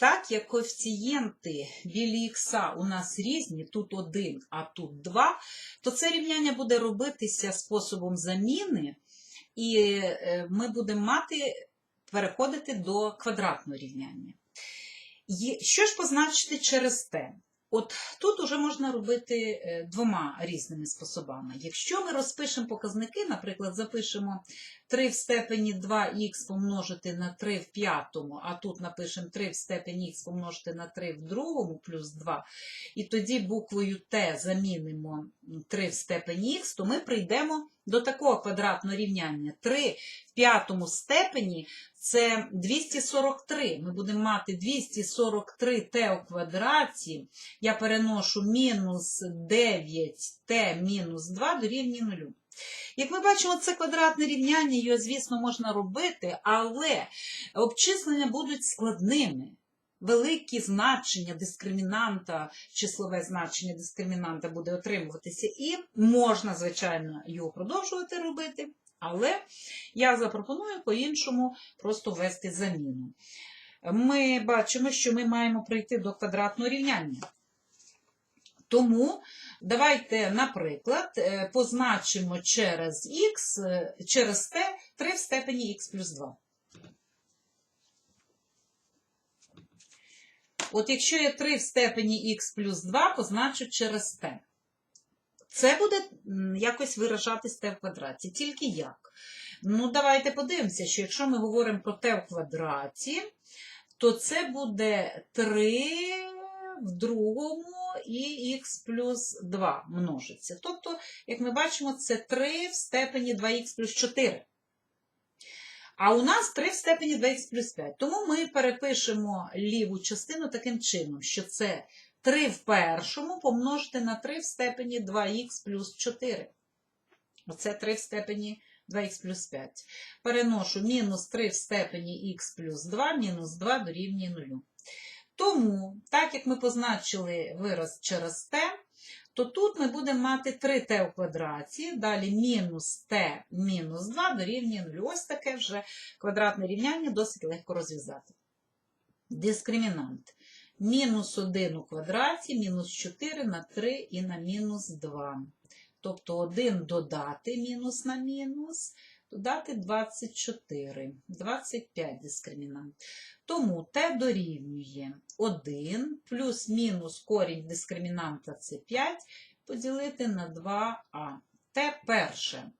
Так як коефіцієнти білі ікса у нас різні, тут 1, а тут 2, то це рівняння буде робитися способом заміни, і е, ми будемо мати переходити до квадратного рівняння. Що ж позначити через те? От тут уже можна робити е, двома різними способами. Якщо ми розпишемо показники, наприклад, запишемо 3 в степені 2х помножити на 3 в п'ятому, а тут напишемо 3 в степені х помножити на 3 в другому плюс 2, і тоді буквою Т замінимо 3 в степені х, то ми прийдемо до такого квадратного рівняння. 3 в п'ятому степені це 243. Ми будемо мати 243 t у квадраті. Я переношу мінус 9t мінус 2 дорівнює 0. Як ми бачимо, це квадратне рівняння, його, звісно, можна робити, але обчислення будуть складними. Великі значення дискримінанта, числове значення дискримінанта буде отримуватися, і можна, звичайно, його продовжувати робити, але я запропоную по-іншому просто ввести заміну. Ми бачимо, що ми маємо прийти до квадратного рівняння. Тому давайте, наприклад, е, позначимо через х, е, через t 3 в степені х плюс 2. От якщо я 3 в степені х плюс 2, позначу через t. Це буде якось виражатись t в квадраті. Тільки як? Ну, давайте подивимося, що якщо ми говоримо про t в квадраті, то це буде 3 в другому і х плюс 2 множиться. Тобто, як ми бачимо, це 3 в степені 2х плюс 4. А у нас 3 в степені 2х плюс 5. Тому ми перепишемо ліву частину таким чином, що це 3 в першому помножити на 3 в степені 2х плюс 4. Оце 3 в степені 2х плюс 5. Переношу мінус 3 в степені х плюс 2, мінус 2 дорівнює 0. Тому, так як ми позначили вираз через t, то тут ми будемо мати 3t у квадраті, далі мінус t мінус 2 дорівнює 0. Ось таке вже квадратне рівняння досить легко розв'язати. Дискримінант. Мінус 1 у квадраті, мінус 4 на 3 і на мінус 2. Тобто 1 додати мінус на мінус, додати 24, 25 дискримінант. Тому t дорівнює 1 плюс мінус корінь дискримінанта це 5 поділити на 2а. Т перше.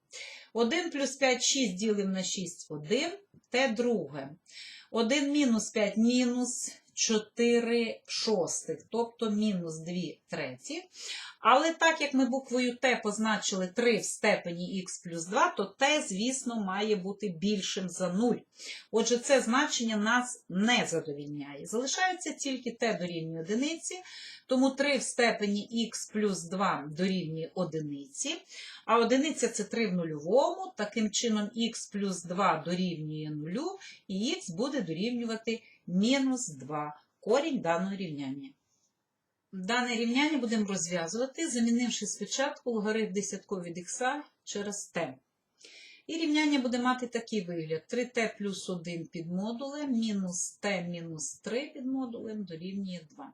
1 плюс 5 6 ділимо на 6 1. Т друге. 1 мінус 5 мінус 4 шостих, тобто мінус 2 треті. Але так як ми буквою Т позначили 3 в степені х плюс 2, то Т, звісно, має бути більшим за 0. Отже, це значення нас не задовільняє. Залишається тільки Т дорівнює одиниці, тому 3 в степені х плюс 2 дорівнює одиниці, а одиниця це 3 в нульовому, таким чином х плюс 2 дорівнює 0, і х буде дорівнювати мінус 2, корінь даного рівняння. Дане рівняння будемо розв'язувати, замінивши спочатку логарифм десятковий від х через t. І рівняння буде мати такий вигляд: 3t плюс 1 під модулем, мінус t мінус 3 під модулем дорівнює 2.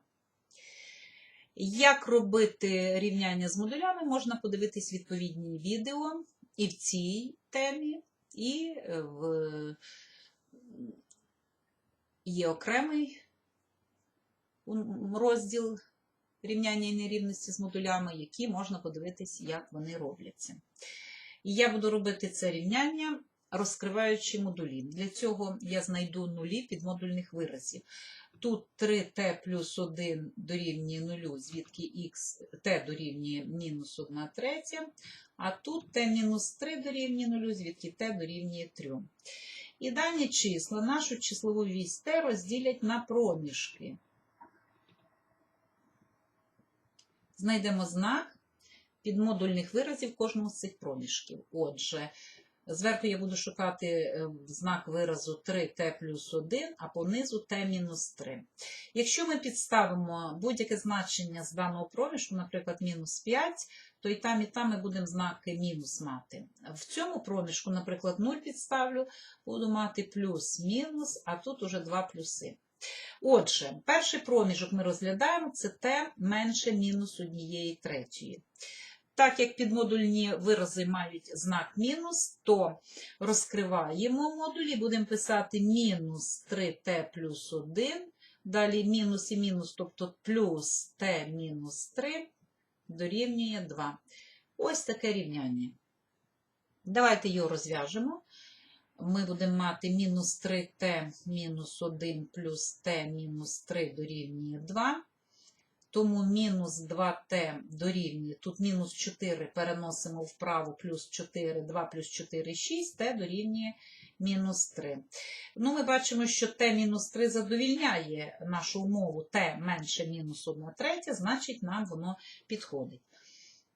Як робити рівняння з модулями, можна подивитись відповідні відео і в цій темі, і в є окремий розділ рівняння і нерівності з модулями, які можна подивитись, як вони робляться. І я буду робити це рівняння, розкриваючи модулі. Для цього я знайду нулі підмодульних виразів. Тут 3t плюс 1 дорівнює 0, звідки x, t дорівнює мінус 1 третя, а тут t мінус 3 дорівнює 0, звідки t дорівнює 3. І дані числа нашу числову вісь t розділять на проміжки. Знайдемо знак підмодульних виразів кожного з цих проміжків. Отже, зверху я буду шукати е, знак виразу 3t плюс 1, а понизу t мінус 3. Якщо ми підставимо будь-яке значення з даного проміжку, наприклад, мінус 5, то і там, і там ми будемо знаки мінус мати. В цьому проміжку, наприклад, 0 підставлю, буду мати плюс-мінус, а тут уже 2 плюси. Отже, перший проміжок ми розглядаємо це t менше мінус однієї третьої. Так як підмодульні вирази мають знак мінус, то розкриваємо модулі, будемо писати мінус 3t плюс 1, далі мінус і мінус, тобто плюс t мінус 3 дорівнює 2. Ось таке рівняння. Давайте його розв'яжемо. Ми будемо мати мінус 3t мінус 1 плюс t мінус 3 дорівнює 2. Тому мінус 2t дорівнює, тут мінус 4 переносимо вправо, плюс 4, 2 плюс 4, 6, t дорівнює мінус 3. Ну, ми бачимо, що t мінус 3 задовільняє нашу умову t менше мінус 1 третя, значить нам воно підходить.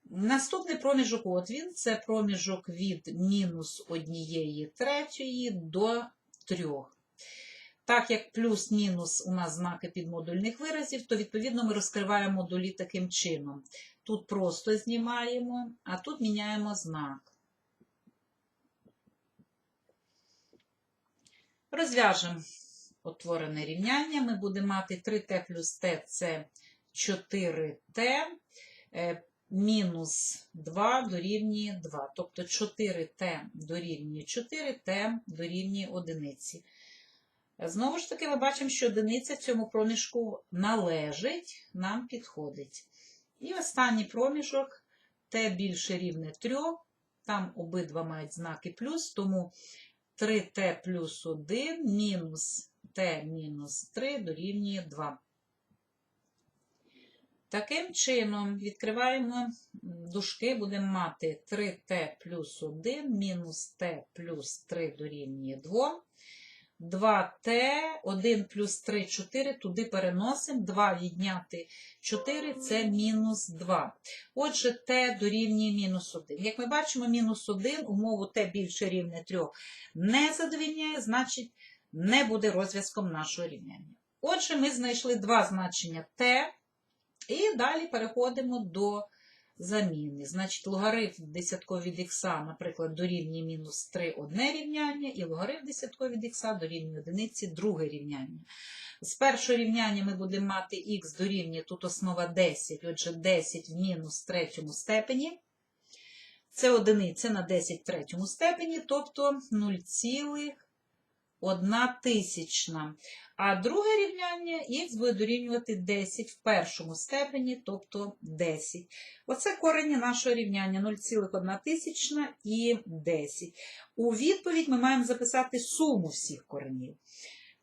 Наступний проміжок от він, це проміжок від мінус 1 третьої до 3. Так як плюс-мінус у нас знаки підмодульних виразів, то відповідно ми розкриваємо модулі таким чином. Тут просто знімаємо, а тут міняємо знак. Розв'яжемо утворене рівняння. Ми будемо мати 3t плюс t це 4t мінус 2 дорівнює 2. Тобто 4t дорівнює 4t дорівнює 1. Знову ж таки, ми бачимо, що одиниця в цьому проміжку належить, нам підходить. І останній проміжок t більше рівне 3, там обидва мають знаки плюс, тому 3t плюс 1 мінус t мінус 3 дорівнює 2. Таким чином, відкриваємо дужки, будемо мати 3t плюс 1 мінус t плюс 3 дорівнює 2. 2t, 1 плюс 3, 4, туди переносимо, 2 відняти 4 це мінус 2. Отже, t дорівнює мінус 1. Як ми бачимо, мінус 1 умову t більше рівне 3 не задовільняє, значить не буде розв'язком нашого рівняння. Отже, ми знайшли два значення t, і далі переходимо до заміни. Значить, логарифм десятковий від х, наприклад, дорівнює мінус 3 одне рівняння, і логарифм десятковий від х дорівнює одиниці друге рівняння. З першого рівняння ми будемо мати х дорівнює, тут основа 10, отже, 10 в мінус третьому степені. Це одиниця на 10 в третьому степені, тобто 0,1 тисячна. А друге рівняння х буде дорівнювати 10 в першому степені, тобто 10. Оце корені нашого рівняння 0,1 тисячна і 10. У відповідь ми маємо записати суму всіх коренів.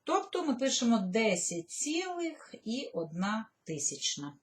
Тобто ми пишемо 10 цілих і 1 тисячна.